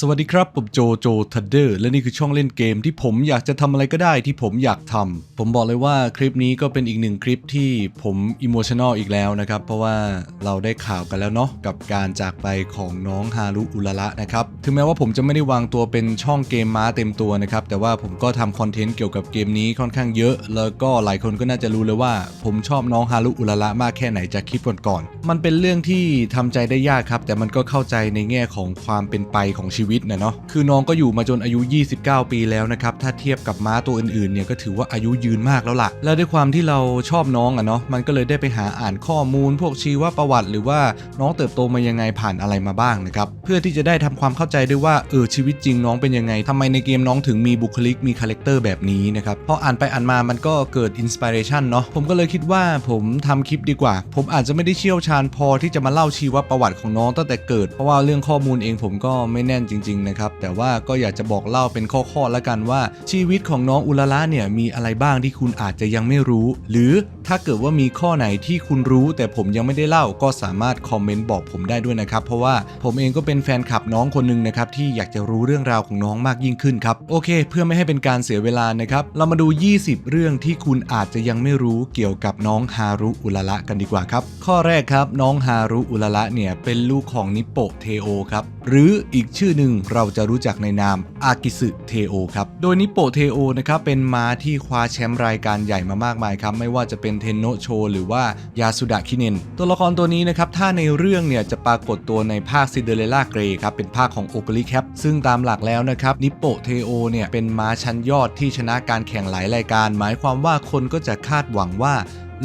สวัสดีครับ ผมโจโจทัดเดอร์ และนี่คือช่องเล่นเกมที่ผมอยากจะทำอะไรก็ได้ที่ผมอยากทำผมบอกเลยว่าคลิปนี้ก็เป็นอีกหนึ่งคลิปที่ผมอิโมชันอลอีกแล้วนะครับ เพราะว่าเราได้ข่าวกันแล้วเนาะกับการจากไปของน้องฮารุอุลาระนะครับ ถึงแม้ว่าผมจะไม่ได้วางตัวเป็นช่องเกมม้าเต็มตัวนะครับ แต่ว่าผมก็ทำคอนเทนต์เกี่ยวกับเกมนี้ค่อนข้างเยอะ แล้วก็หลายคนก็น่าจะรู้เลยว่า ผมชอบน้องฮารุอุลาระมากแค่ไหนจากคลิปก่อนๆมันเป็นเรื่องที่ทำใจได้ยากครับแต่มันก็เข้าใจในแง่ของความเป็นไปของชีวิตนะเนาะคือน้องก็อยู่มาจนอายุ 29 ปีแล้วนะครับถ้าเทียบกับม้าตัวอื่นๆเนี่ยก็ถือว่าอายุยืนมากแล้วล่ะ และด้วยความที่เราชอบน้องอะเนาะมันก็เลยได้ไปหาอ่านข้อมูล พวกชีวประวัติ หรือว่าน้องเติบโตมายังไงผ่านอะไรมาบ้างนะครับเพื่อที่จะได้ทำความเข้าใจด้วยว่าเออชีวิตจริงน้องเป็นยังไงทำไมในเกมน้องถึงมีบุคลิกมีคาแรคเตอร์แบบนี้นะครับพออ่านไปอ่านมามันก็เกิดอินสปิเรชันเนาะผมก็เลยคิดว่าผมทำคลิปดีกว่า ผมอาจจะไม่ได้เชี่ยวชาญพอที่จะมาเล่าชีวประวัติของน้องตั้งแต่เกิดเพราะว่าเรื่องข้อมูลเองผมก็ไม่แน่นจริง ๆ นะครับ แต่ว่าก็อยากจะบอกเล่าเป็นข้อๆแล้วกันว่า ชีวิตของน้องอุลาระเนี่ยมีอะไรบ้างที่คุณอาจจะยังไม่รู้ หรือถ้าเกิดว่ามีข้อไหนที่คุณรู้ แต่ผมยังไม่ได้เล่าก็สามารถคอมเมนต์บอกผมได้ด้วยนะครับ เพราะว่าผมเองก็เป็นแฟนคลับน้องคนหนึ่งนะครับที่อยากจะรู้เรื่องราวของน้องมากยิ่งขึ้นครับโอเค เพื่อไม่ให้เป็นการเสียเวลานะครับเรามาดู 20 เรื่องที่คุณอาจจะยังไม่รู้เกี่ยวกับน้องฮารุอุลาระกันดีกว่าครับ ข้อแรกครับน้องฮารุอุลาระเนี่ยเป็นลูกของนิโปเทโอครับหรืออีกชื่อหนึ่งเราจะรู้จักในนามอากิสึเทโอครับ โดยนิโปเทโอนะครับเป็นม้าที่คว้าแชมป์รายการใหญ่มามากมายครับ ไม่ว่าจะเป็นเทนโนโช หรือว่ายาสุดะคิเนน ตัวละครตัวนี้นะครับ ถ้าในเรื่องเนี่ยจะปรากฏตัวในภาคซิเดเรล่าเกรครับ เป็นภาคของโอกริแคปซึ่งตามหลักแล้วนะครับนิโปเทโอเนี่ยเป็นม้าชั้นยอดที่ชนะการแข่งหลายรายการ หมายความว่าคนก็จะคาดหวังว่า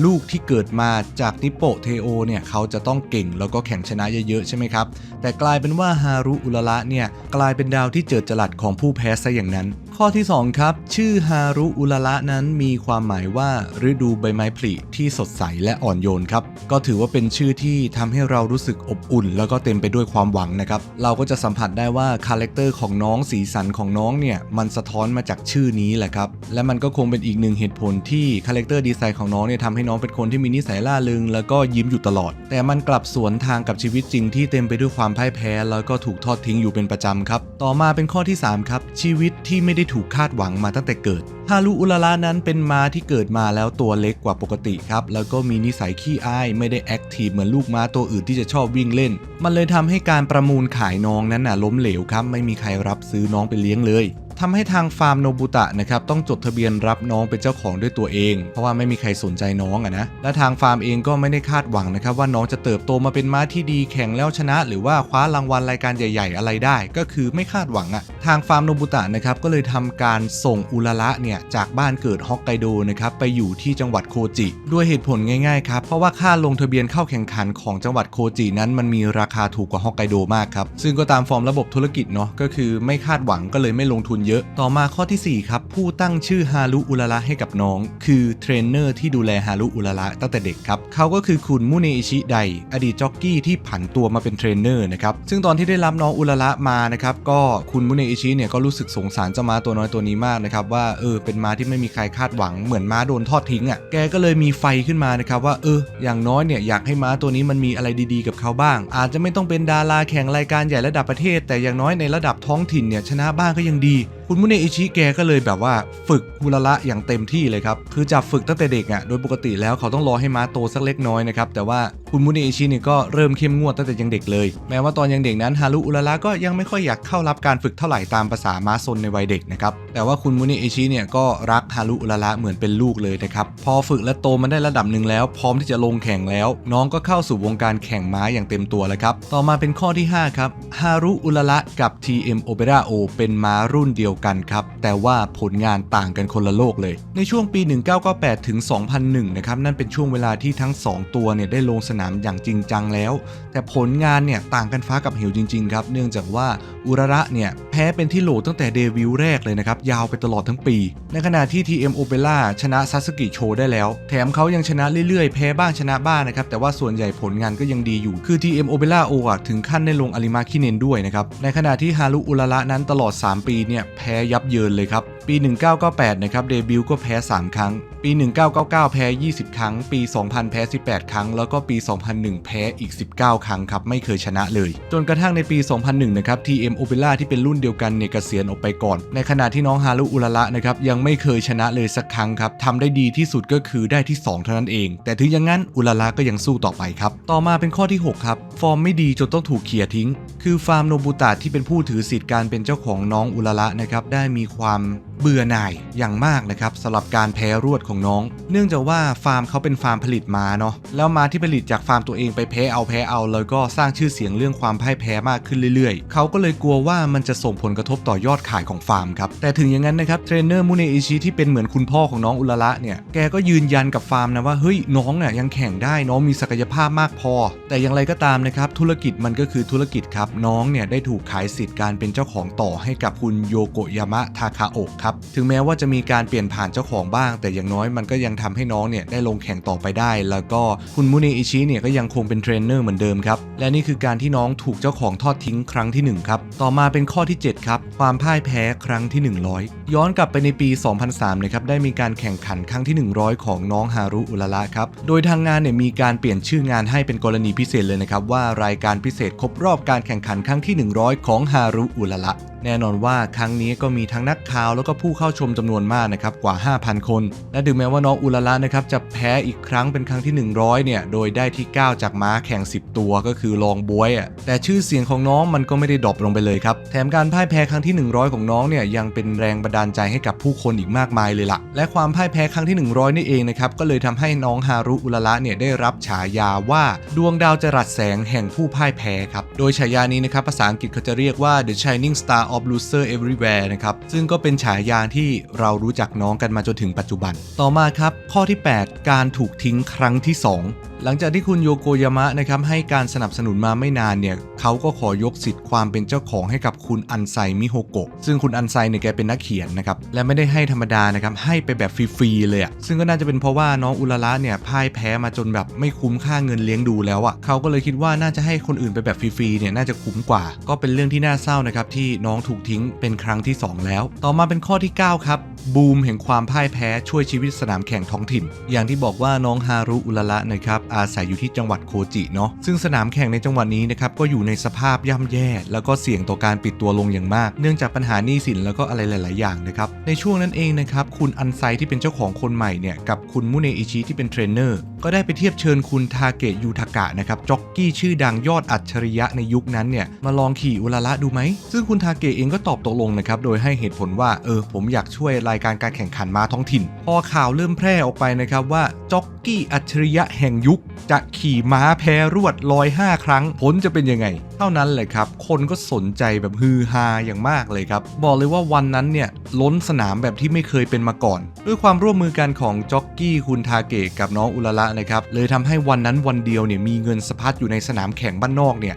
ลูกที่เกิดมาจากนิโปเทโอเนี่ยเขาจะต้องเก่งแล้วก็แข่งชนะเยอะๆใช่ไหมครับ แต่กลายเป็นว่าฮารุอุระะเนี่ยกลายเป็นดาวที่เจิดจรัสของผู้แพ้ซะอย่างนั้นข้อที่ 2 ครับ ชื่อฮารุอุระะนั้นมีความหมายว่าฤดูใบไม้ผลิที่สดใสและอ่อนโยนครับ ก็ถือว่าเป็นชื่อที่ทำให้เรารู้สึกอบอุ่น แล้วก็เต็มไปด้วยความหวังนะครับ เราก็จะสัมผัสได้ว่าคาแรคเตอร์ของน้องสีสันของน้องเนี่ย มันสะท้อนมาจากชื่อนี้แหละครับ และมันก็คงเป็นอีกหนึ่งเหตุผลที่คาแรคเตอร์ดีไซน์ของน้องเนี่ยทำให้น้องเป็นคนที่มีนิสัยล่าเริงแล้วก็ยิ้มอยู่ตลอด แต่มันกลับสวนทางกับชีวิตจริงที่เต็มไปด้วยความพ่ายแพ้ แล้วก็ถูกทอดทิ้งอยู่เป็นประจำครับ ต่อมาเป็นข้อที่3ครับชีวิตที่ไม่ได้ถูกคาดหวังมาตั้งแต่เกิด ฮารุอุลาลานั้นเป็นม้าที่เกิดมาแล้วตัวเล็กกว่าปกติครับ แล้วก็มีนิสัยขี้อายไม่ได้แอคทีฟเหมือนลูกม้าตัวอื่นที่จะชอบวิ่งเล่น มันเลยทำให้การประมูลขายน้องนั้นน่ะล้มเหลวครับ ไม่มีใครรับซื้อน้องไปเลี้ยงเลย ทำให้ทางฟาร์มโนบุตะนะครับต้องจดทะเบียนรับน้องเป็นเจ้าของด้วยตัวเอง เพราะว่าไม่มีใครสนใจน้องอะนะและทางฟาร์มเองก็ไม่ได้คาดหวังนะครับว่าน้องจะเติบโตมาเป็นม้าที่ดีแข่งแล้วชนะ หรือว่าคว้ารางวัลรายการใหญ่ ๆ อะไรได้ ก็คือไม่คาดหวังอะทางฟาร์มโนบุตะนะครับก็เลยทำการส่งอุลาระเนี่ยจากบ้านเกิดฮอกไกโดนะครับไปอยู่ที่จังหวัดโคจิด้วยเหตุผลง่ายๆครับเพราะว่าค่าลงทะเบียนเข้าแข่งขันของจังหวัดโคจินั้นมันมีราคาถูกกว่าฮอกไกโดมากครับซึ่งก็ตามฟอร์มระบบธุรกิจเนาะก็คือไม่คาดหวังก็เลยไม่ลงทุนเยอะ ต่อมาข้อที่ 4 ครับ ผู้ตั้งชื่อฮารุอุระระให้กับน้อง คือเทรนเนอร์ที่ดูแลฮารุอุระระตั้งแต่เด็กครับ เขาก็คือคุณมุเนอิชิได อดีตจ็อกกี้ที่ผันตัวมาเป็นเทรนเนอร์นะครับ ซึ่งตอนที่ได้รับน้องอุระระมานะครับ ก็คุณมุเนอิชิเนี่ยก็รู้สึกสงสารเจ้าม้าตัวน้อยตัวนี้มากนะครับว่าเออเป็นม้าที่ไม่มีใครคาดหวังเหมือนม้าโดนทอดทิ้งอะ แกก็เลยมีไฟขึ้นมานะครับว่าเอออย่างน้อยเนี่ยอยากให้ม้าตัวนี้มันมีอะไรดีๆ กับเขาบ้าง อาจจะไม่ต้องเป็นดาราแข่งรายการใหญ่ระดับประเทศ แต่อย่างน้อยในระดับท้องถิ่นเนี่ยชนะบ้างก็ยังดี คุณมุเนอิชิแกก็เลยแบบว่าฝึกฮุระระอย่างเต็มที่เลยครับ คือจับฝึกตั้งแต่เด็กอะ่ะ โดยปกติแล้วเขาต้องรอให้ม้าโตสักเล็กน้อยนะครับ แต่ว่า คุณมุเนอิชิเนี่ยก็เริ่มเข้มงวดตั้งแต่ยังเด็กเลย แม้ว่าตอนยังเด็กนั้นฮารุอุระระก็ยังไม่ค่อยอยากเข้ารับการฝึกเท่าไหร่ตามภาษาม้าซนในวัยเด็กนะครับ แต่ว่าคุณมุเนอิชิเนี่ยก็รักฮารุอุระระเหมือนเป็นลูกเลยนะครับ พอฝึกและโตมาได้ระดับหนึ่งแล้ว พร้อมที่จะลงแข่งแล้ว น้องก็เข้าสู่วงการแข่งม้าอย่างเต็มตัวแล้วครับ ต่อมาเป็นข้อที่ 5 ครับ ฮารุอุระระกับ TM Opera O เป็นม้ารุ่นเดียวกันครับ แต่ว่าผลงานต่างกันคนละโลกเลย ในช่วงปี 1998 ถึง 2001 นะครับ นั่นเป็นช่วงเวลาที่ทั้ง 2 ตัวเนี่ยได้ลงสนามอย่างจริงจังแล้ว แต่ผลงานเนี่ยต่างกันฟ้ากับเหวจริง ๆ ครับ เนื่องจากว่าอุระระเนี่ยแพ้เป็นที่โหลตั้งแต่เดบิวต์แรกเลยนะครับ ยาวไปตลอดทั้งปี ในขณะที่ TM Opera ชนะซาสึกิโชได้แล้ว แถมเขายังชนะเรื่อยๆ แพ้บ้างชนะบ้างนะครับ แต่ว่าส่วนใหญ่ผลงานก็ยังดีอยู่ คือ TM Opera โอะถึงขั้นได้ลงอาริมาคิเนนด้วยนะครับ ในขณะที่ฮารุอุระระนั้นตลอด 3 ปีเนี่ยแพ้ยับเยินเลยครับ ปี 1998 นะครับเดบิวต์ก็แพ้ 3 ครั้ง ปี 1999 แพ้ 20 ครั้ง ปี 2000 แพ้ 18 ครั้ง แล้วก็ปี 2001 แพ้อีก 19 ครั้งครับ ไม่เคยชนะเลย จนกระทั่งในปี 2001 นะครับ TM Opera ที่เป็นรุ่นเดียวกันเนี่ยเกษียณออกไปก่อน ในขณะที่น้องฮารุอุระระนะครับยังไม่เคยชนะเลยสักครั้งครับทำได้ดีที่สุดก็คือได้ที่ 2 เท่านั้นเอง แต่ถึงอย่างนั้นอุระระก็ยังสู้ต่อไปครับ ต่อมาเป็นข้อที่ 6 ครับ ฟอร์มไม่ดีจนต้องถูกเขี่ยทิ้ง คือฟาร์มโนบุตะที่เป็นผู้ถือสิทธิ์การเป็นเจ้าของน้องอุระระนะครับได้มีความเบื่อหน่ายอย่างมากนะครับสำหรับการแพ้รวดของน้อง เนื่องจากว่าฟาร์มเขาเป็นฟาร์มผลิตม้าเนาะแล้วม้าที่ผลิตจากฟาร์มตัวเองไปแพ้เอาแพ้เอา แล้วก็สร้างชื่อเสียงเรื่องความพ่ายแพ้มากขึ้นเรื่อยๆ เขาก็เลยกลัวว่ามันจะส่งผลกระทบต่อยอดขายของฟาร์มครับแต่ถึงอย่างนั้นนะครับเทรนเนอร์มูเนอิชิที่เป็นเหมือนคุณพ่อของน้องอุระะเนี่ยแกก็ยืนยันกับฟาร์มนะว่าเฮ้ยน้องเนี่ยยังแข่งได้น้องมีศักยภาพมากพอ แต่อย่างไรก็ตามนะครับธุรกิจมันก็คือธุรกิจครับน้องเนี่ยได้ถูกขายสิทธิ์การเป็นเจ้าของต่อให้กับคุณโยโกยามะทาคาโอะครับถึงแม้ว่าจะมีการเปลี่ยนผ่านเจ้าของบ้าง แต่อย่างน้อยมันก็ยังทำให้น้องเนี่ยได้ลงแข่งต่อไปได้ แล้วก็คุณมูเนอิชิเนี่ยก็ยังคงเป็นเทรนเนอร์เหมือนเดิมครับ และนี่คือการที่น้องถูกเจ้าของทอดทิ้งครั้งที่หนึ่งครับ ต่อมาเป็นข้อที่ 7 ครับ ความพ่ายแพ้ครั้งที่ 100 ย้อนกลับไปในปี 2003นะครับได้มีการแข่งขันครั้งที่ 100 ของน้องฮารุอุระะครับ โดยทางงานเนี่ยมีการเปลี่ยนชื่องานให้เป็นกรณีพิเศษเลยนะครับว่ารายการพิเศษครบรอบการแข่งขันครั้งที่ 100 ของฮารุอุระระ แน่นอนว่าครั้งนี้ก็มีทั้งนักข่าวแล้วก็ผู้เข้าชมจำนวนมากนะครับกว่า 5,000 คน และถึงแม้ว่าน้องอุระระนะครับจะแพ้อีกครั้งเป็นครั้งที่ 100 เนี่ย โดยได้ที่ 9 จากม้าแข่ง 10 ตัวก็คือลองบวยอะแต่ชื่อเสียงของน้องมันก็ไม่ได้ดรอปลงไปเลยครับ แถมการพ่ายแพ้ครั้งที่ 100 ของน้องเนี่ยยังเป็นแรงบันดาลใจให้กับผู้คนอีกมากมายเลยล่ะ และความพ่ายแพ้ครั้งที่ 100 นี่เองนะครับก็เลยทำให้น้องฮารุอุระระเนี่ยได้รับฉายาว่าดวงดาวจรัสแสงแห่งผู้พ่ายแพ้ครับโดยฉายานี้นะครับภาษาอังกฤษเขาจะเรียกว่า The Shining Star of Loser Everywhere นะครับ ซึ่งก็เป็นฉายาที่เรารู้จักน้องกันมาจนถึงปัจจุบัน ต่อมาครับ ข้อที่ 8 การถูกทิ้งครั้งที่ 2 หลังจากที่คุณโยโกยามะนะครับให้การสนับสนุนมาไม่นานเนี่ยเขาก็ขอยกสิทธิ์ความเป็นเจ้าของให้กับคุณอันไซมิโฮโกะซึ่งคุณอันไซเนี่ยแกเป็นนักเขียนนะครับและไม่ได้ให้ธรรมดานะครับให้ไปแบบฟรีๆเลยซึ่งก็น่าจะเป็นเพราะว่าน้องอุระระเนี่ยพ่ายแพ้มาจนแบบไม่คุ้มค่าเงินเลี้ยงดูแล้วอะเขาก็เลยคิดว่าน่าจะให้คนอื่นไปแบบฟรีๆเนี่ยน่าจะคุ้มกว่า ก็เป็นเรื่องที่น่าเศร้านะครับที่น้องถูกทิ้งเป็นครั้งที่สองแล้ว ต่อมาเป็นข้อที่ 9 ครับ บูมแห่งความพ่ายแพ้ช่วยชีวิตสนามแข่งท้องถิ่น อย่างที่บอกว่าน้องฮารุอุระะนะครับอาศัยอยู่ที่จังหวัดโคจิเนาะซึ่งสนามแข่งในจังหวัดนี้นะครับก็อยู่ในสภาพย่ำแย่ แล้วก็เสี่ยงต่อการปิดตัวลงอย่างมาก เนื่องจากปัญหาหนี้สินแล้วก็อะไรหลาย ๆ อย่างนะครับในช่วงนั้นเองนะครับคุณอันไซที่เป็นเจ้าของคนใหม่เนี่ยกับคุณมุเนอิชิที่เป็นเทรนเนอร์ ก็ได้ไปเทียบเชิญคุณทาเกะยูทากะนะครับจ็อกกี้ชื่อดังยอดอัจฉริยะในยุคนั้นเนี่ยมาลองขี่อุระระดูไหม ซึ่งคุณทาเกะเองก็ตอบตกลงนะครับ โดยให้เหตุผลว่า เออ ผมอยากช่วยรายการการแข่งขันม้าท้องถิ่น พอข่าวเริ่มแพร่ออกไปนะครับว่าจ็อกกี้อัจฉริยะแห่งยุค จะขี่ม้าแพ้รวดลอย5ครั้งผลจะเป็นยังไง ท่านั้นเลยครับ คนก็สนใจแบบฮือฮาอย่างมากเลยครับ บอกเลยว่าวันนั้นเนี่ยล้นสนามแบบที่ไม่เคยเป็นมาก่อน ด้วยความร่วมมือกันของจ็อกกี้คุณทาเกะกับน้องอุระระนะครับเลยทำให้วันนั้นวันเดียวเนี่ยมีเงินสะพัดอยู่ในสนามแข่งบ้านนอกเนี่ย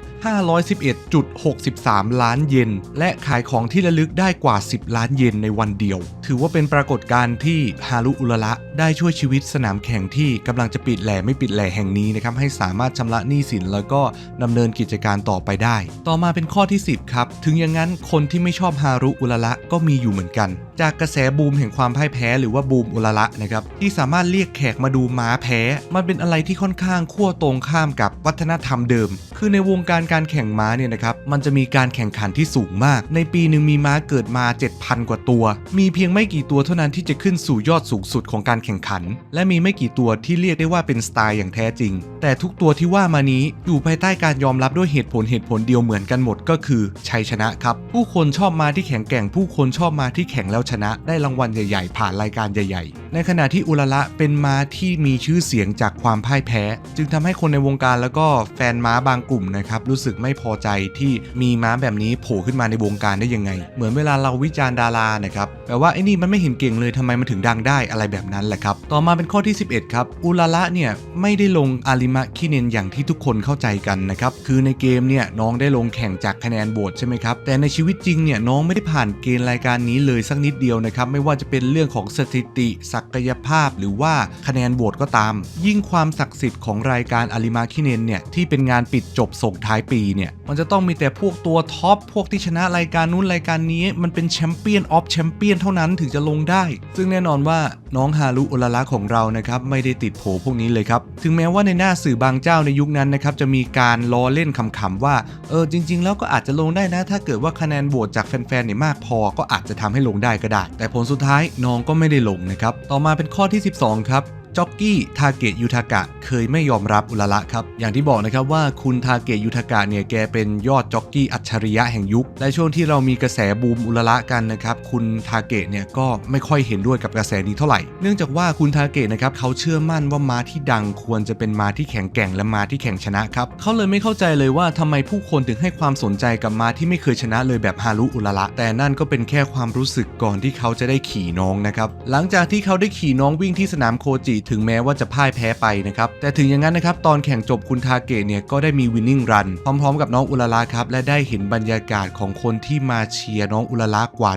511.63 ล้านเยนและขายของที่ระลึกได้กว่า 10 ล้านเยนในวันเดียว ถือว่าเป็นปรากฏการณ์ที่ฮารุอุระระได้ช่วยชีวิตสนามแข่งที่กำลังจะปิดแหล่ไม่ปิดแหล่แห่งนี้นะครับให้สามารถชำระหนี้สินแล้วก็ดำเนินกิจการต่อไปได้ ต่อมาเป็นข้อที่ 10 ครับ ถึงอย่างนั้นคนที่ไม่ชอบฮารุอุระละก็มีอยู่เหมือนกันจากกระแสบูมแห่งความพ่ายแพ้หรือว่าบูมอุระระนะครับที่สามารถเรียกแขกมาดูม้าแพ้ มันเป็นอะไรที่ค่อนข้างขั้วตรงข้ามกับวัฒนธรรมเดิม คือในวงการการแข่งม้าเนี่ยนะครับมันจะมีการแข่งขันที่สูงมาก ในปีหนึ่งมีม้าเกิดมา 7,000 กว่าตัว มีเพียงไม่กี่ตัวเท่านั้นที่จะขึ้นสู่ยอดสูงสุดของการแข่งขัน และมีไม่กี่ตัวที่เรียกได้ว่าเป็นสไตล์อย่างแท้จริง แต่ทุกตัวที่ว่ามานี้อยู่ภายใต้การยอมรับด้วยเหตุผลเหตุผลเดียวเหมือนกันหมดก็คือชัยชนะครับ ผู้คนชอบมาที่แข็งแกร่งผู้คนชอบมาที่แข่งแล้วชนะได้รางวัลใหญ่ ๆ ผ่านรายการใหญ่ ๆ ในขณะที่อุลละเป็นม้าที่มีชื่อเสียงจากความพ่ายแพ้ จึงทำให้คนในวงการแล้วก็แฟนม้าบางกลุ่มนะครับรู้สึกไม่พอใจที่มีม้าแบบนี้โผล่ขึ้นมาในวงการได้ยังไง เหมือนเวลาเราวิจารณ์ดารานะครับแปลว่าไอ้นี่มันไม่เห็นเก่งเลยทำไมมันถึงดังได้อะไรแบบนั้นแหละครับต่อมาเป็นข้อที่ 11 ครับอุลละเนี่ยไม่ได้ลงอาริมะคิเนนอย่างที่ทุกคนเข้าใจกันนะครับคือในเกมเนี่ยน้องได้ลงแข่งจากคะแนนโหวตใช่ไหมครับแต่ในชีวิตจริงเนี่ยน้องไม่ได้ผ่านเกณฑ์รายการนี้เลยสักนิดเดียวนะครับ ไม่ว่าจะเป็นเรื่องของสถิติ ศักยภาพ หรือว่าคะแนนโหวตก็ตาม ยิ่งความศักดิ์สิทธิ์ของรายการอาริมาคิเนนเนี่ยที่เป็นงานปิดจบส่งท้ายปีเนี่ยมันจะต้องมีแต่พวกตัวท็อปพวกที่ชนะรายการนู้นรายการนี้ มันเป็นแชมเปี้ยนออฟแชมเปี้ยนเท่านั้นถึงจะลงได้ ซึ่งแน่นอนว่าน้องฮารุอุลละของเรานะครับไม่ได้ติดโผพวกนี้เลยครับถึงแม้ว่าในหน้าสื่อบางเจ้าในยุคนั้นนะครับจะมีการล้อเล่นขำๆว่าเออจริง ๆ แล้วก็อาจจะลงได้นะ ถ้าเกิดว่าคะแนนโหวตจากแฟนๆเนี่ยมากพอก็อาจจะทำให้ลงได้ก็ได้แต่ผลสุดท้ายน้องก็ไม่ได้ลงนะครับ ต่อมาเป็นข้อที่ 12 ครับ จ็อกกี้ทาเกะยูทากะเคยไม่ยอมรับอุลละครับ อย่างที่บอกนะครับว่าคุณทาเกะยูทากะเนี่ยแกเป็นยอดจ็อกกี้อัจฉริยะแห่งยุค และช่วงที่เรามีกระแสบูมอุลละกันนะครับคุณทาเกะเนี่ยก็ไม่ค่อยเห็นด้วยกับกระแสนี้เท่าไหร่ เนื่องจากว่าคุณทาเกะนะครับเขาเชื่อมั่นว่าม้าที่ดังควรจะเป็นม้าที่แข็งแกร่งและม้าที่แข่งชนะครับเขาเลยไม่เข้าใจเลยว่าทำไมผู้คนถึงให้ความสนใจกับม้าที่ไม่เคยชนะเลยแบบฮารุอุลละแต่นั่นก็เป็นแค่ความรู้สึกก่อนที่เขาจะได้ขี่น้องนะครับหลังจากที่เขาได้ขี่น้องวิ่งที่สนามโคจิถึงแม้ว่าจะพ่ายแพ้ไปนะครับ แต่ถึงอย่างนั้นนะครับ ตอนแข่งจบคุณทาเกะเนี่ยก็ได้มีวินนิ่งรันพร้อมๆ กับน้องอุลละครับ และได้เห็นบรรยากาศของคนที่มาเชียร์น้องอุลละกว่า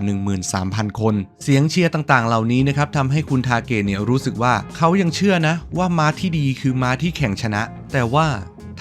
13,000 คน เสียงเชียร์ต่างๆ เหล่านี้นะครับทำให้คุณทาเกะเนี่ยรู้สึกว่าเขายังเชื่อนะว่าม้าที่ดีคือม้าที่แข่งชนะ แต่ว่า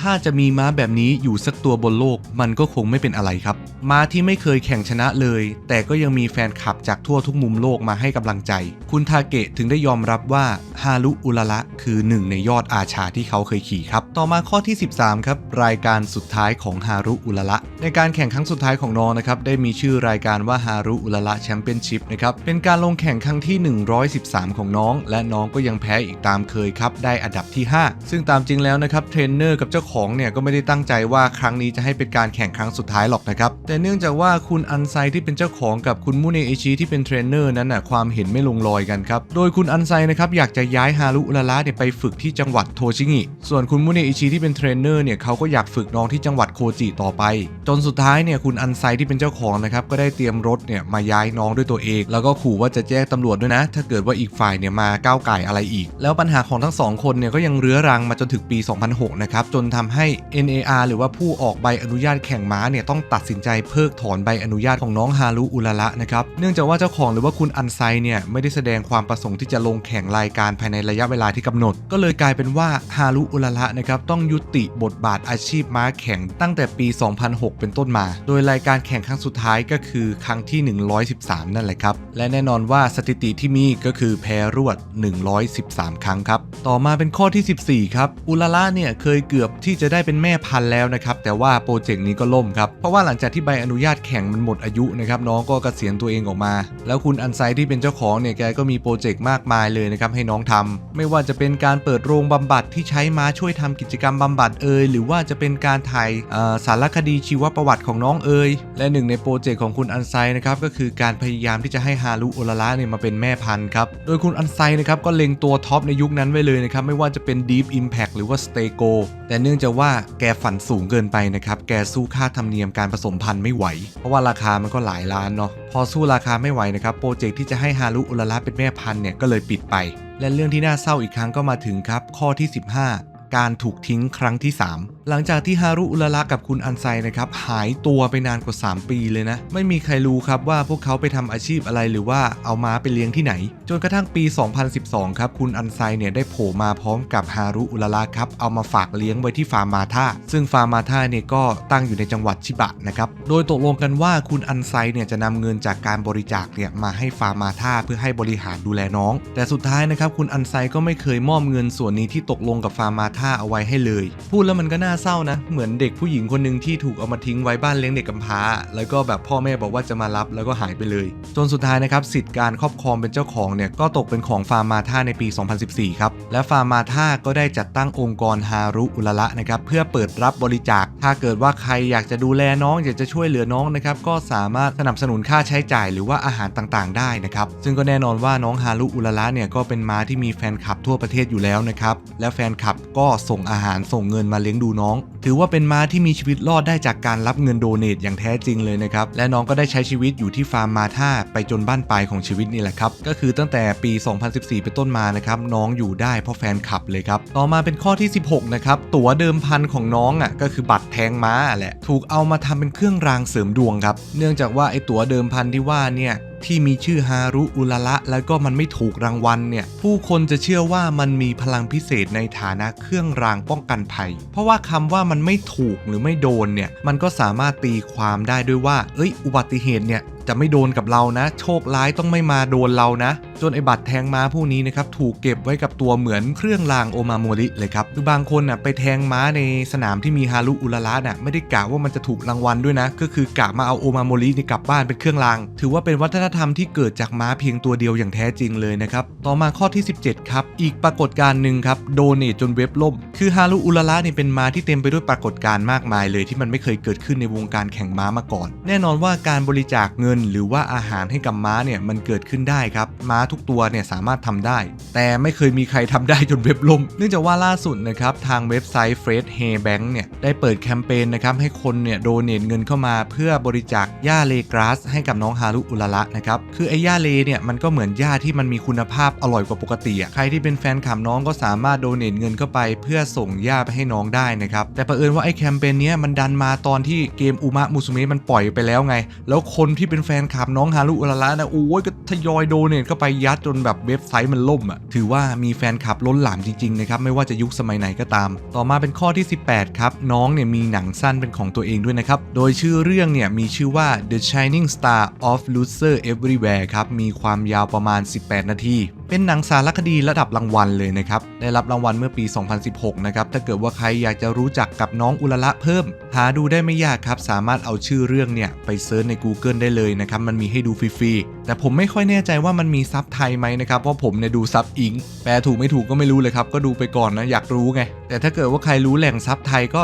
ถ้าจะมีม้าแบบนี้อยู่สักตัวบนโลก มันก็คงไม่เป็นอะไรครับ ม้าที่ไม่เคยแข่งชนะเลย แต่ก็ยังมีแฟนคลับจากทั่วทุกมุมโลกมาให้กำลังใจ คุณทาเกะถึงได้ยอมรับว่าฮารุอุลละคือหนึ่งในยอดอาชาที่เขาเคยขี่ครับ ต่อมาข้อที่ 13 ครับ รายการสุดท้ายของฮารุอุลละในการแข่งครั้งสุดท้ายของน้องนะครับได้มีชื่อรายการว่าฮารุอุลละแชมเปี้ยนชิพนะครับเป็นการลงแข่งครั้งที่ 113 ของน้อง และน้องก็ยังแพ้อีกตามเคยครับได้อันดับที่ 5 ซึ่งตามจริงแล้วนะครับเทรนเนอร์กับเจ้าของเนี่ยก็ไม่ได้ตั้งใจว่าครั้งนี้จะให้เป็นการแข่งครั้งสุดท้ายหรอกนะครับ แต่เนื่องจากว่าคุณอันไซที่เป็นเจ้าของกับคุณมูเนอิชิที่เป็นเทรนเนอร์นั้นน่ะความเห็นไม่ลงรอยกันครับ โดยคุณอันไซนะครับอยากจะย้ายฮารุลาระเนี่ยไปฝึกที่จังหวัดโทชิงิส่วนคุณมูเนอิชิที่เป็นเทรนเนอร์เนี่ยเขาก็อยากฝึกน้องที่จังหวัดโคจิต่อไป จนสุดท้ายเนี่ยคุณอันไซที่เป็นเจ้าของนะครับก็ได้เตรียมรถเนี่ยมาย้ายน้องด้วยตัวเอง แล้วก็ขู่ว่าจะแจ้งตำรวจด้วยนะ ถ้าเกิดว่าอีกฝ่ายเนี่ยมาก้าวไก่อะไรอีก แล้วปัญหาของทั้งสองคนเนี่ยก็ยังเรื้อรังมาจนถึงปี 2006 นะครับจนททำให้ NAR หรือว่าผู้ออกใบอนุญาตแข่งม้าเนี่ยต้องตัดสินใจเพิกถอนใบอนุญาตของน้องฮารุอุลาระนะครับเนื่องจากว่าเจ้าของหรือว่าคุณอันไซเนี่ยไม่ได้แสดงความประสงค์ที่จะลงแข่งรายการภายในระยะเวลาที่กำหนด ก็เลยกลายเป็นว่าฮารุอุลาระนะครับต้องยุติบทบาทอาชีพม้าแข่งตั้งแต่ปี 2006 เป็นต้นมา โดยรายการแข่งครั้งสุดท้ายก็คือครั้งที่ 113 นั่นแหละครับ และแน่นอนว่าสถิติที่มีก็คือแพ้รวด 113 ครั้งครับ ต่อมาเป็นข้อที่ 14 ครับ อุลาระเนี่ยเคยเกือบที่จะได้เป็นแม่พันธุ์แล้วนะครับ แต่ว่าโปรเจกต์นี้ก็ล่มครับ เพราะว่าหลังจากที่ใบอนุญาตแข่งมันหมดอายุนะครับน้องก็เกษียณตัวเองออกมา แล้วคุณอันไซที่เป็นเจ้าของเนี่ยแกก็มีโปรเจกต์มากมายเลยนะครับให้น้องทำไม่ว่าจะเป็นการเปิดโรงบำบัดที่ใช้ม้าช่วยทำกิจกรรมบำบัดเอ่ยหรือว่าจะเป็นการถ่ายสารคดีชีวประวัติของน้องเอ่ยและหนึ่งในโปรเจกต์ของคุณอันไซนะครับก็คือการพยายามที่จะให้ฮารุโอลาระเนี่ยมาเป็นแม่พันธุ์ครับโดยคุณอันไซนะครับก็เล็งตัวท็อปในยุคนั้นไว้เลยนะครับไม่ว่าจะเป็น Deep Impact หรือว่า Stay Go แต่เนื่องจากว่าแกฝันสูงเกินไปนะครับ แกสู้ค่าธรรมเนียมการผสมพันธุ์ไม่ไหว เพราะว่าราคามันก็หลายล้านเนาะ พอสู้ราคาไม่ไหวนะครับ โปรเจกต์ที่จะให้ฮารุอุลระเป็นแม่พันธุ์เนี่ยก็เลยปิดไป และเรื่องที่น่าเศร้าอีกครั้งก็มาถึงครับ ข้อที่ 15 การถูกทิ้งครั้งที่ 3 หลังจากที่ฮารุอุลาระกับคุณอันไซนะครับหายตัวไปนานกว่า 3 ปีเลยนะ ไม่มีใครรู้ครับว่าพวกเขาไปทำอาชีพอะไรหรือว่าเอาม้าไปเลี้ยงที่ไหน จนกระทั่งปี 2012 ครับ คุณอันไซเนี่ยได้โผล่มาพร้อมกับฮารุอุลาระครับ เอามาฝากเลี้ยงไว้ที่ฟาร์มมาธาซึ่งฟาร์มมาธาเนี่ยก็ตั้งอยู่ในจังหวัดชิบะนะครับโดยตกลงกันว่าคุณอันไซเนี่ยจะนำเงินจากการบริจาคเนี่ยมาให้ฟาร์มมาธาเพื่อให้บริหารดูแลน้อง แต่สุดท้ายนะครับคุณอันไซก็ไม่เคยมอบเงินส่วนนี้ที่ตกลงกับฟาร์มมาธาเอาไว้ให้เลย พูดแล้วมันก็น่าเศร้านะ เหมือนเด็กผู้หญิงคนหนึ่งที่ถูกเอามาทิ้งไว้บ้านเลี้ยงเด็กกำพร้า แล้วก็แบบพ่อแม่บอกว่าจะมารับแล้วก็หายไปเลย จนสุดท้ายนะครับสิทธิ์การครอบครองเป็นเจ้าของเนี่ยก็ตกเป็นของฟาร์มมาธาในปี 2014 ครับ และฟาร์มมาธาก็ได้จัดตั้งองค์กรฮารุอุลละนะครับเพื่อเปิดรับบริจาค ถ้าเกิดว่าใครอยากจะดูแลน้องอยากจะช่วยเหลือน้องนะครับก็สามารถสนับสนุนค่าใช้จ่ายหรือว่าอาหารต่างๆ ได้นะครับซึ่งก็แน่นอนว่าน้องฮารุอุลละเนี่ยก็เป็นม้าที่มีแฟนคลับทั่วประเทศอยู่แล้วนะครับและแฟนคลับก็ส่งอาหารส่งเงินมาเลี้ยงดูน้องถือว่าเป็นม้าที่มีชีวิตรอดได้จากการรับเงินโดเนทอย่างแท้จริงเลยนะครับ และน้องก็ได้ใช้ชีวิตอยู่ที่ฟาร์มมาธาไปจนบ้านปลายของชีวิตนี่แหละครับ ก็คือตั้งแต่ปี 2014 เป็นต้นมานะครับน้องอยู่ได้เพราะแฟนคลับเลยครับ ต่อมาเป็นข้อที่ 16 นะครับตั๋วเดิมพันของน้องอะก็คือบัตรแทงม้าแหละ ถูกเอามาทำเป็นเครื่องรางเสริมดวงครับ เนื่องจากว่าไอ้ตั๋วเดิมพันที่ว่าเนี่ย ที่มีชื่อฮารุอุลละแล้วก็มันไม่ถูกรางวัลเนี่ย ผู้คนจะเชื่อว่ามันมีพลังพิเศษในฐานะเครื่องรางป้องกันภัย เพราะว่าคำว่ามันไม่ถูกหรือไม่โดนเนี่ย มันก็สามารถตีความได้ด้วยว่า เอ้ย อุบัติเหตุเนี่ย จะไม่โดนกับเรานะ โชคร้ายต้องไม่มาโดนเรานะ จนไอ้บัตรแทงม้าผู้นี้นะครับถูกเก็บไว้กับตัวเหมือนเครื่องรางโอมาโมริเลยครับคือบางคนน่ะไปแทงม้าในสนามที่มีฮารุอุลละน่ะไม่ได้กะว่ามันจะถูกรางวัลด้วยนะ ก็คือกะมาเอาโอมาโมรินี่กลับบ้านเป็นเครื่องราง ถือว่าเป็นวัฒนธรรมที่เกิดจากม้าเพียงตัวเดียวอย่างแท้จริงเลยนะครับต่อมาข้อที่ 17 ครับ อีกปรากฏการณ์หนึ่งครับโดเนทจนเว็บล่ม คือฮารุอุลละนี่เป็นม้าที่เต็มไปด้วยปรากฏการณ์มากมายเลย ที่มันไม่เคยเกิดขึ้นในวงการแข่งม้ามาก่อน แน่นอนว่าการบริจาคเงินหรือว่าอาหารให้กับม้าเนี่ยมันเกิดขึ้นได้ครับม้าทุกตัวเนี่ยสามารถทำได้ แต่ไม่เคยมีใครทำได้จนเว็บล่ม เนื่องจากว่าล่าสุดนะครับทางเว็บไซต์ Fred h a y Bank เนี่ยได้เปิดแคมเปญนะครับให้คนเนี่ยโดเนทเงินเข้ามาเพื่อบริจาคหญ้าเลกราสให้กับน้องฮารุอุลละนะครับคือไอ้หญ้าเลเนี่ยมันก็เหมือนหญ้าที่มันมีคุณภาพอร่อยกว่าปกติอะใครที่เป็นแฟนคลับน้องก็สามารถโดเนทเงินเข้าไป เพื่อส่งหญ้าไปให้น้องได้นะครับแต่เผอิญว่าไอ้แคมเปญเนี้ยมันดันมาตอนที่เกมอุมะมุสุเมะมันปล่อยไปแล้วไง แล้วคนที่เป็นแฟนคลับน้องฮารุอุลละนะโอ้ยก็ทยอยโดเนทเข้าไปยัดจนแบบเว็บไซต์มันล่มอะถือว่ามีแฟนคลับล้นหลามจริงๆนะครับไม่ว่าจะยุคสมัยไหนก็ตาม ต่อมาเป็นข้อที่ 18 ครับ น้องเนี่ยมีหนังสั้นเป็นของตัวเองด้วยนะครับ โดยชื่อเรื่องเนี่ยมีชื่อว่า The Shining Star of Loser Everywhere ครับมีความยาวประมาณ 18 นาทีเป็นหนังสารคดีระดับรางวัลเลยนะครับ ได้รับรางวัลเมื่อปี 2016 นะครับ ถ้าเกิดว่าใครอยากจะรู้จักกับน้องอุลละเพิ่ม หาดูได้ไม่ยากครับ สามารถเอาชื่อเรื่องเนี่ยไปเซิร์ชใน Google ได้เลยนะครับ มันมีให้ดูฟรี แต่ผมไม่ค่อยแน่ใจว่ามันมีซับไทยไหมนะครับ เพราะผมเนี่ยดูซับอิง แปลถูกไม่ถูกก็ไม่รู้เลยครับ ก็ดูไปก่อนนะ อยากรู้ไง แต่ถ้าเกิดว่าใครรู้แหล่งซับไทยก็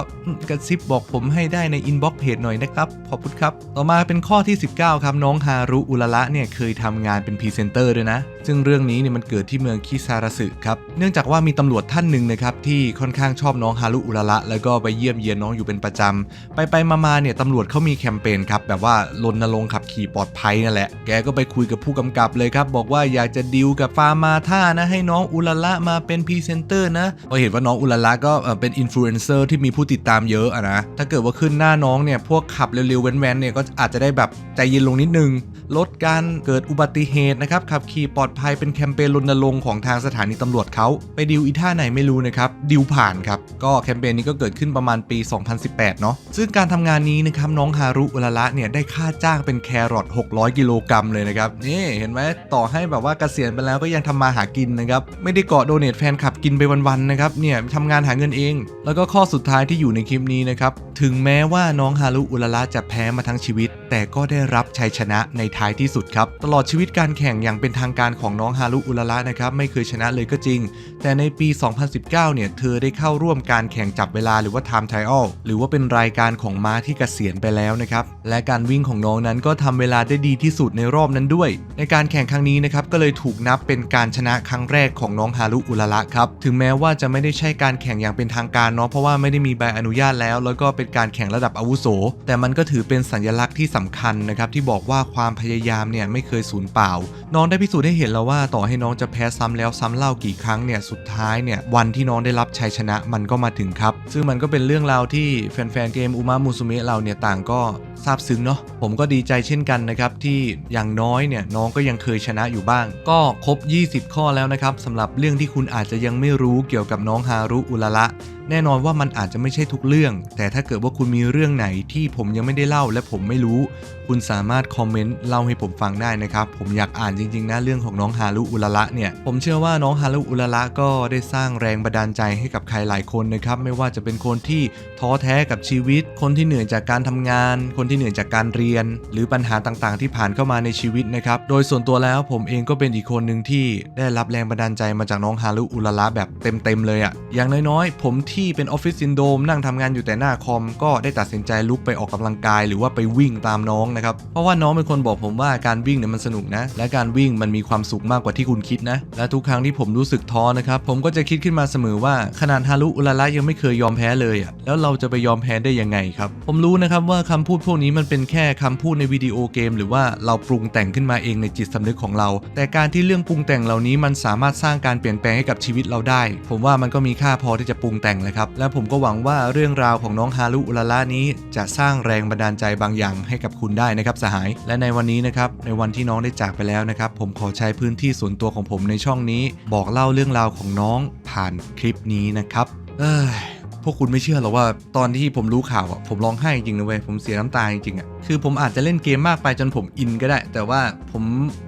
กระซิบบอกผมให้ได้ในอินบ็อกซ์เพจหน่อยนะครับ ขอบคุณครับ ต่อมาเป็นข้อที่ 19 ครับ น้องฮารุอุลละเนี่ยเคยทำงานเป็นพรีเซนเตอร์ด้วยนะ ซึ่งเรื่องนี้เนี่ยมันเกิดที่เมืองคิซารสึครับ เนื่องจากว่ามีตำรวจท่านหนึ่งนะครับที่ค่อนข้างชอบน้องฮารุอุลละแล้วก็ไปเยี่ยมเยียนน้องอยู่เป็นประจำไปไปมามาเนี่ยตำรวจเขามีแคมเปญครับแบบว่ารณรงค์ขับขี่ปลอดภัยนั่นแหละแกก็ไปคุยกับผู้กำกับเลยครับ บอกว่าอยากจะดีลกับฟาร์มาท่านะให้น้องอุลละมาเป็นพรีเซนเตอร์นะพราะเห็นว่าน้องอุลละก็เอ่อเป็นอินฟลูเอนเซอร์ที่มีผู้ติดตามเยอะอะนะ ถ้าเกิดว่าขึ้นหน้าน้องเนี่ย พวกขับเร็วๆแว้นๆเนี่ย ก็อาจจะได้แบบใจเย็นลงนิดนึง ลดการเกิดอุบัติเหตุนะครับ ขับขี่ปลอดภัยเป็นแคมเปญรณรงค์ของทางสถานีตำรวจเขา ไปดิวอีท่าไหนไม่รู้นะครับ ดิวผ่านครับ ก็แคมเปญนี้ก็เกิดขึ้นประมาณปี 2018 เนาะ ซึ่งการทำงานนี้นะครับน้องฮารุอุลละเนี่ยได้ค่าจ้างเป็นแครอท600 กิโลกรัมเลยนะครับนี่เห็นไหมต่อให้แบบว่าเกษียณไปแล้วก็ยังทำมาหากินนะครับไม่ได้เกาะโดเนทแฟนคลับกินไปวันๆนะครับเนี่ยทำงานหาเงินเอง แล้วก็ข้อสุดท้ายที่อยู่ในคลิปนี้นะครับถึงแม้ว่าน้องฮารุอุลละจะแพ้มาทั้งชีวิต แต่ก็ได้รับชัยชนะในท้ายที่สุดครับตลอดชีวิตการแข่งอย่างเป็นทางการของน้องฮารุอุลละนะครับไม่เคยชนะเลยก็จริง แต่ในปี 2019 เนี่ยเธอได้เข้าร่วมการแข่งจับเวลาหรือว่า time trial หรือว่าเป็นรายการของม้าที่เกษียณไปแล้วนะครับและการวิ่งของน้องนั้นก็ทำเวลาได้ดีที่สุดในรอบนั้นด้วย ในการแข่งครั้งนี้นะครับก็เลยถูกนับเป็นการชนะครั้งแรกของน้องฮารุอุลละครับถึงแม้ว่าจะไม่ได้ใช่การแข่งอย่างเป็นทางการเนาะเพราะว่าไม่ได้มีใบอนุญาตแล้ว แล้วก็เป็นการแข่งระดับอาวุโส แต่มันก็ถือเป็นสัญลักษณ์ที่สำคัญนะครับที่บอกว่าความพยายามเนี่ยไม่เคยสูญเปล่า น้องได้พิสูจน์ให้เห็นแล้วว่าต่อให้น้องจะแพ้ซ้ำแล้วซ้ำเล่ากี่ครั้งเนี่ยสุดท้ายเนี่ยวันที่น้องได้รับชัยชนะมันก็มาถึงครับ ซึ่งมันก็เป็นเรื่องราวที่แฟนๆเกมอุมามุสุเมะเราเนี่ยต่างก็ ซาบซึ้งเนาะผมก็ดีใจเช่นกันนะครับที่อย่างน้อยเนี่ยน้องก็ยังเคยชนะอยู่บ้าง ก็ครบ 20 ข้อแล้วนะครับสำหรับเรื่องที่คุณอาจจะยังไม่รู้เกี่ยวกับน้องฮารุอุลาระแน่นอนว่ามันอาจจะไม่ใช่ทุกเรื่อง แต่ถ้าเกิดว่าคุณมีเรื่องไหนที่ผมยังไม่ได้เล่าและผมไม่รู้ คุณสามารถคอมเมนต์เล่าให้ผมฟังได้นะครับ ผมอยากอ่านจริงๆนะเรื่องของน้องฮารุอุลาระเนี่ย ผมเชื่อว่าน้องฮารุอุลาระก็ได้สร้างแรงบันดาลใจให้กับใครหลายคนนะครับ ไม่ว่าจะเป็นคนที่ท้อแท้กับชีวิต คนที่เหนื่อยจากการทำงาน คนที่เหนื่อยจากการเรียน หรือปัญหาต่างๆ ที่ผ่านเข้ามาในชีวิตนะครับ โดยส่วนตัวแล้วผมเองก็เป็นอีกคนหนึ่งที่ได้รับแรงบันดาลใจมาจากน้องฮารุอุลาระแบบเต็มๆเลยอะอย่างน้อยๆ ผมที่ที่เป็นออฟฟิศซินโดมนั่งทำงานอยู่แต่หน้าคอม ก็ได้ตัดสินใจลุกไปออกกำลังกาย หรือว่าไปวิ่งตามน้องนะครับ เพราะว่าน้องเป็นคนบอกผมว่าการวิ่งเนี่ยมันสนุกนะ และการวิ่งมันมีความสุขมากกว่าที่คุณคิดนะ และทุกครั้งที่ผมรู้สึกท้อนะครับ ผมก็จะคิดขึ้นมาเสมอว่าขนาดฮารุอุลาระยังไม่เคยยอมแพ้เลยอะแล้วเราจะไปยอมแพ้ได้ยังไงครับ ผมรู้นะครับว่าคำพูดพวกนี้มันเป็นแค่คำพูดในวิดีโอเกม หรือว่าเราปรุงแต่งขึ้นมาเองในจิตสำนึกของเรา แต่การที่เรื่องปรุงแต่งเหล่านี้มันสามารถสร้างการเปลี่ยนแปลงให้กับชีวิตเราได้ ผมว่ามันก็มีค่าพอที่จะปรุงแต่งเลยครับ และผมก็หวังว่าเรื่องราวของน้องฮารุอุลล่านี้ จะสร้างแรงบันดาลใจบางอย่างให้กับคุณได้นะครับสหาย และในวันนี้นะครับในวันที่น้องได้จากไปแล้วนะครับผมขอใช้พื้นที่ส่วนตัวของผมในช่องนี้ บอกเล่าเรื่องราวของน้องผ่านคลิปนี้นะครับเอ้ย พวกคุณไม่เชื่อหรอกว่าตอนที่ผมรู้ข่าวอะผมร้องไห้จริงนะเว้ยผมเสียน้ำตาจริงอะคือผมอาจจะเล่นเกมมากไปจนผมอินก็ได้ แต่ว่าผม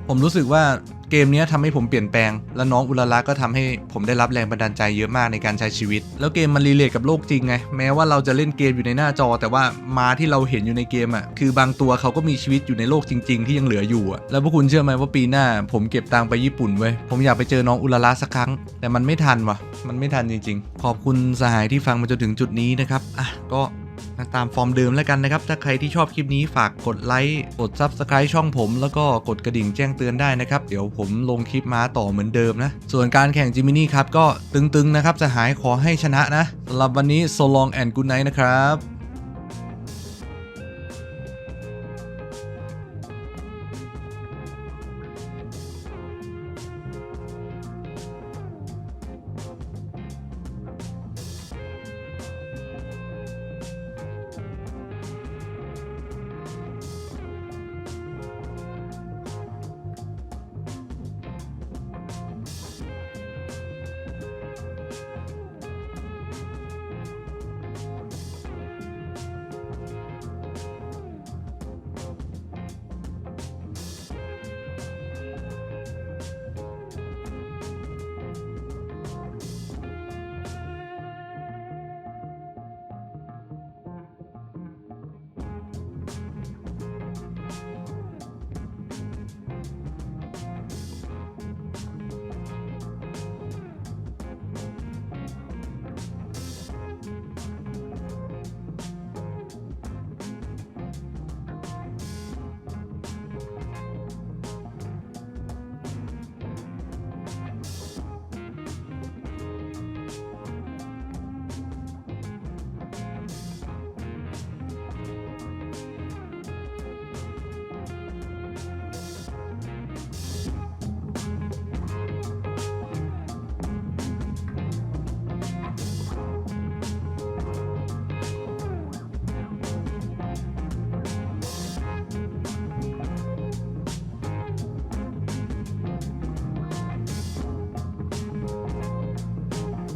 ผมรู้สึกว่าเกมนี้ทำให้ผมเปลี่ยนแปลง และน้องอุลาระก็ทำให้ผมได้รับแรงบันดาลใจเยอะมากในการใช้ชีวิต แล้วเกมมันรีเลทกับโลกจริงไง แม้ว่าเราจะเล่นเกมอยู่ในหน้าจอ แต่ว่ามาที่เราเห็นอยู่ในเกมอะ คือบางตัวเขาก็มีชีวิตอยู่ในโลกจริง ๆ ที่ยังเหลืออยู่อะ แล้วพวกคุณเชื่อไหมว่าปีหน้า ผมเก็บตังค์ไปญี่ปุ่นเว้ย ผมอยากไปเจอน้องอุลาระสักครั้ง แต่มันไม่ทันว่ะ มันไม่ทันจริง ๆ ขอบคุณสหายที่ฟังมาจนถึงจุดนี้นะครับ อะ ก็ตามฟอร์มเดิมแล้วกันนะครับ ถ้าใครที่ชอบคลิปนี้ฝากกดไลค์ กด Subscribe ช่องผม แล้วก็กดกระดิ่งแจ้งเตือนได้นะครับ เดี๋ยวผมลงคลิปมาต่อเหมือนเดิมนะ ส่วนการแข่งจิมินี่ครับ ก็ตึงๆนะครับ สหายขอให้ชนะนะสำหรับวันนี้ so long and good night นะครับ